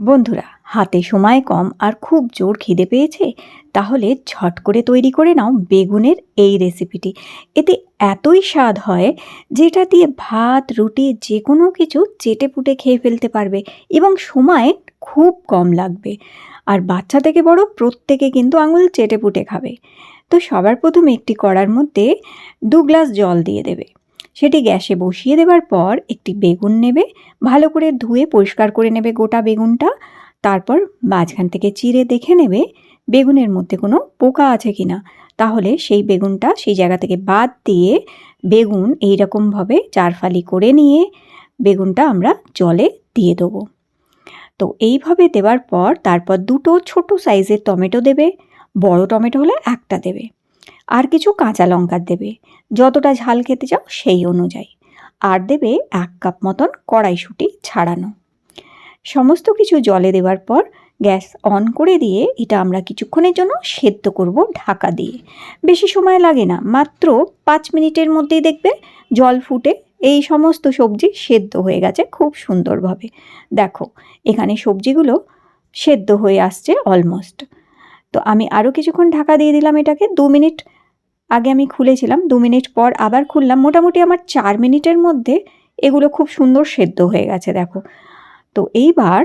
বন্ধুরা, হাতে সময় কম আর খুব জোর খিদে পেয়েছে, তাহলে ঝট করে তৈরি করে নাও বেগুনের এই রেসিপিটি এতে এতই স্বাদ হয় যেটা দিয়ে ভাত, রুটি যে কোনো কিছু চেটে পুটে খেয়ে ফেলতে পারবে এবং সময় খুব কম লাগবে। আর বাচ্চা থেকে বড় প্রত্যেকে কিন্তু আঙুল চেটে পুটে খাবে। তো সবার প্রথমে একটি কড়ার মধ্যে দু গ্লাস জল দিয়ে দেবে। সেটি গ্যাসে বসিয়ে দেওয়ার পর একটি বেগুন নেবে, ভালো করে ধুয়ে পরিষ্কার করে নেবে গোটা বেগুনটা। তারপর মাঝখান থেকে চিড়ে দেখে নেবে বেগুনের মধ্যে কোনো পোকা আছে কি না তাহলে সেই বেগুনটা সেই জায়গা থেকে বাদ দিয়ে বেগুন এই রকমভাবে চারফালি করে নিয়ে বেগুনটা আমরা জলে দিয়ে দেবো। তো এইভাবে দেওয়ার পর তারপর দুটো ছোট সাইজের টমেটো দেবে, বড় টমেটো হলে একটা দেবে। আর কিছু কাঁচা লঙ্কা দেবে। যতটা ঝাল খেতে চাও সেই অনুযায়ী। আর দেবে এক কাপ মতন কড়াইশুঁটি ছাড়ানো। সমস্ত কিছু জলে দেওয়ার পর গ্যাস অন করে দিয়ে এটা আমরা কিছুক্ষণের জন্য সেদ্ধ করব ঢাকা দিয়ে। বেশি সময় লাগে না, মাত্র পাঁচ মিনিটের মধ্যেই দেখবে জল ফুটে এই সমস্ত সবজি সেদ্ধ হয়ে গেছে খুব সুন্দরভাবে। দেখো, এখানে সবজিগুলো সেদ্ধ হয়ে আসছে অলমোস্ট তো আমি আরও কিছুক্ষণ ঢাকা দিয়ে দিলাম এটাকে, দু মিনিট আগে আমি খুলেছিলাম, দু মিনিট পর আবার খুললাম। মোটামুটি আমার চার মিনিটের মধ্যে এগুলো খুব সুন্দর সেদ্ধ হয়ে গেছে, দেখো। তো এইবার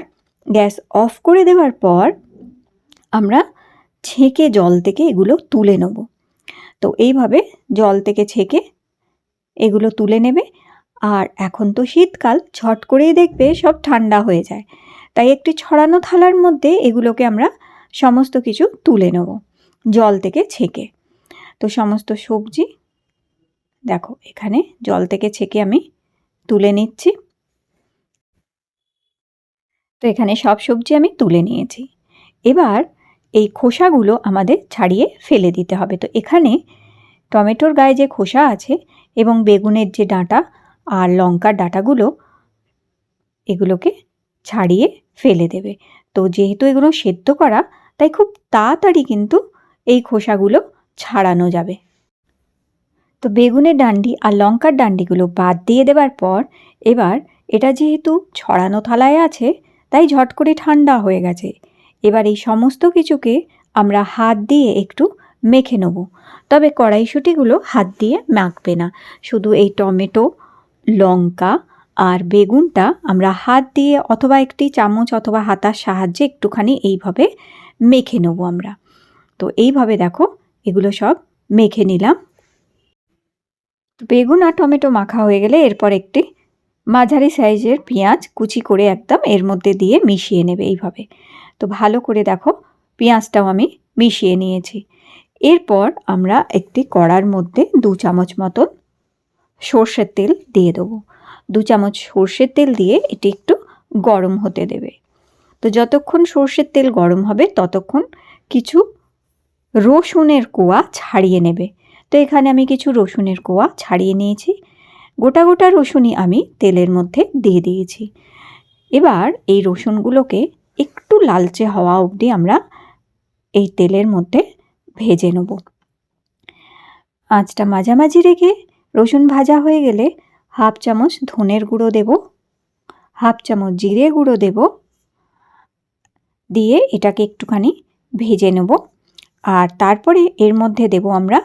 গ্যাস অফ করে দেওয়ার পর আমরা ছেঁকে জল থেকে এগুলো তুলে নেব। তো এইভাবে জল থেকে ছেঁকে এগুলো তুলে নেবে। আর এখন তো শীতকাল ছট করেই দেখবে সব ঠান্ডা হয়ে যায়। তাই একটি ছড়ানো থালার মধ্যে এগুলোকে আমরা সমস্ত কিছু তুলে নেব, জল থেকে ছেঁকে। তো সমস্ত সবজি দেখো, এখানে জল থেকে ছেঁকে আমি তুলে নিচ্ছি। তো এখানে সব সবজি আমি তুলে নিয়েছি। এবার এই খোসাগুলো আমাদের ছাড়িয়ে ফেলে দিতে হবে। তো এখানে টমেটোর গায়ে যে খোসা আছে এবং বেগুনের যে ডাঁটা আর লঙ্কার ডাঁটাগুলো, এগুলোকে ছাড়িয়ে ফেলে দেবে। তো যেহেতু এগুলো সেদ্ধ করা, তাই খুব তাড়াতাড়ি কিন্তু এই খোসাগুলো ছাড়ানো যাবে। তো বেগুনের ডান্ডি আর লঙ্কার ডান্ডিগুলো বাদ দিয়ে দেওয়ার পর এবার এটা যেহেতু ছড়ানো থালায় আছে, তাই ঝট করে ঠান্ডা হয়ে গেছে। এবার এই সমস্ত কিছুকে আমরা হাত দিয়ে একটু মেখে নেব। তবে কড়াইশুটিগুলো হাত দিয়ে মাখবে না। শুধু এই টমেটো, লঙ্কা আর বেগুনটা আমরা হাত দিয়ে অথবা একটি চামচ অথবা হাতার সাহায্যে একটুখানি এইভাবে মেখে নেব আমরা। তো এইভাবে দেখো এগুলো সব মেখে নিলাম। তো বেগুন আর টমেটো মাখা হয়ে গেলে এরপর একটি মাঝারি সাইজের পেঁয়াজ কুচি করে একদম এর মধ্যে দিয়ে মিশিয়ে নেবে এইভাবে। তো ভালো করে দেখো পেঁয়াজটাও আমি মিশিয়ে নিয়েছি। এরপর আমরা একটি কড়ার মধ্যে দু চামচ মতন সর্ষের তেল দিয়ে দেবো। দু চামচ সর্ষের তেল দিয়ে এটি একটু গরম হতে দেবে। তো যতক্ষণ সর্ষের তেল গরম হবে ততক্ষণ কিছু রসুনের কোয়া ছাড়িয়ে নেবে। তো এখানে আমি কিছু রসুনের কোয়া ছাড়িয়ে নিয়েছি। গোটা গোটা রসুনই আমি তেলের মধ্যে দিয়ে দিয়েছি। এবার এই রসুনগুলোকে একটু লালচে হওয়া অবধি আমরা এই তেলের মধ্যে ভেজে নেব। আঁচটা মাঝামাঝি রেখে রসুন ভাজা হয়ে গেলে হাফ চামচ ধনের গুঁড়ো দেব, হাফ চামচ জিরে গুঁড়ো দেব, দিয়ে এটাকে একটুখানি ভেজে নেব। আর তারপরে এর মধ্যে দেব আমরা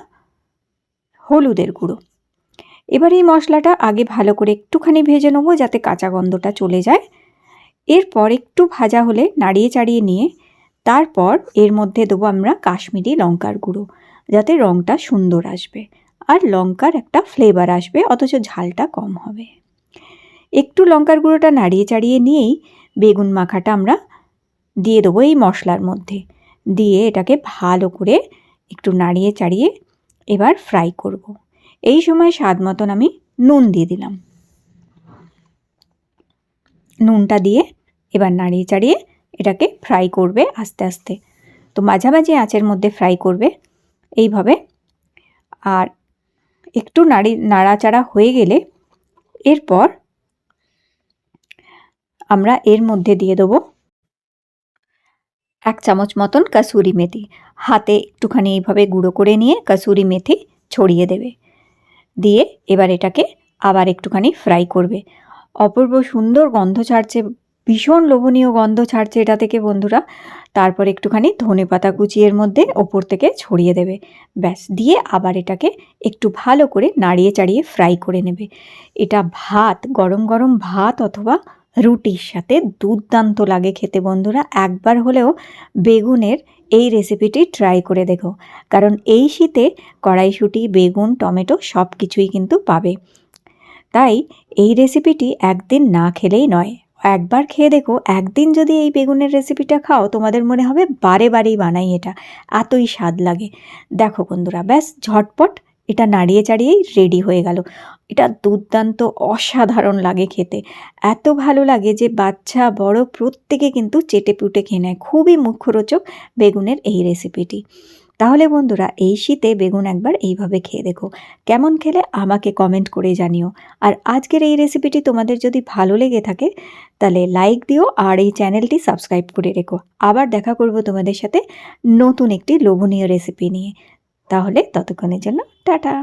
হলুদের গুঁড়ো। এবার এই মশলাটা আগে ভালো করে একটুখানি ভেজে নেব যাতে কাঁচা গন্ধটা চলে যায়। এরপর একটু ভাজা হলে নাড়িয়ে চাড়িয়ে নিয়ে তারপর এর মধ্যে দেবো আমরা কাশ্মীরি লঙ্কার গুঁড়ো যাতে রঙটা সুন্দর আসবে আর লঙ্কার একটা ফ্লেভার আসবে, অথচ ঝালটা কম হবে। একটু লঙ্কার গুঁড়োটা নাড়িয়ে চাড়িয়ে নিয়েই বেগুন মাখাটা আমরা দিয়ে দেবো এই মশলার মধ্যে। দিয়ে এটাকে ভালো করে একটু নাড়িয়ে চাড়িয়ে এবার ফ্রাই করব। এই সময় স্বাদ মতন আমি নুন দিয়ে দিলাম। নুনটা দিয়ে এবার নাড়িয়ে চাড়িয়ে এটাকে ফ্রাই করবে আস্তে আস্তে। তো মাঝামাঝি আঁচের মধ্যে ফ্রাই করবে। এইভাবে। আর একটু নাড়ি, নাড়াচাড়া হয়ে গেলে এরপর আমরা এর মধ্যে দিয়ে দেবো এক চামচ মতন কাসুরি মেথি। হাতে একটুখানি এইভাবে গুঁড়ো করে নিয়ে কাসুরি মেথি ছড়িয়ে দেবে। দিয়ে এবার এটাকে আবার একটুখানি ফ্রাই করবে। অপূর্ব সুন্দর গন্ধ ছাড়ছে, ভীষণ লোভনীয় গন্ধ ছাড়ছে এটা থেকে বন্ধুরা। তারপর একটুখানি ধনে পাতা কুচিয়ের মধ্যে ওপর থেকে ছড়িয়ে দেবে। ব্যাস, দিয়ে আবার এটাকে একটু ভালো করে নাড়িয়ে চাড়িয়ে ফ্রাই করে নেবে। এটা ভাত, গরম গরম ভাত অথবা রুটির সাথে দুর্দান্ত লাগে খেতে বন্ধুরা। একবার হলেও বেগুনের এই রেসিপিটি ট্রাই করে দেখো। কারণ এই শীতে কড়াইশুঁটি, বেগুন, টমেটো সব কিছুই কিন্তু পাবে। তাই এই রেসিপিটি একদিন না খেলেই নয়। একবার খেয়ে দেখো, একদিন যদি এই বেগুনের রেসিপিটা খাও, তোমাদের মনে হবে বারে বারেই বানাই এটা। এতই স্বাদ লাগে। দেখো বন্ধুরা, ব্যাস ঝটপট এটা নাড়িয়ে চাড়িয়েই রেডি হয়ে গেল। এটা দুর্দান্ত, অসাধারণ লাগে খেতে। এত ভালো লাগে যে বাচ্চা, বড় প্রত্যেকে কিন্তু চেটে পুটে খেয়ে নেয়। খুবই মুখ্যরোচক বেগুনের এই রেসিপিটি তাহলে বন্ধুরা, এই শীতে বেগুন একবার এইভাবে খেয়ে দেখো। কেমন খেলে আমাকে কমেন্ট করে জানিও। আর আজকের এই রেসিপিটি তোমাদের যদি ভালো লেগে থাকে, তাহলে লাইক দিও আর এই চ্যানেলটি সাবস্ক্রাইব করে রেখো। আবার দেখা করব তোমাদের সাথে নতুন একটি লোভনীয় রেসিপি নিয়ে। তাহলে ততক্ষণের জন্য টাটা!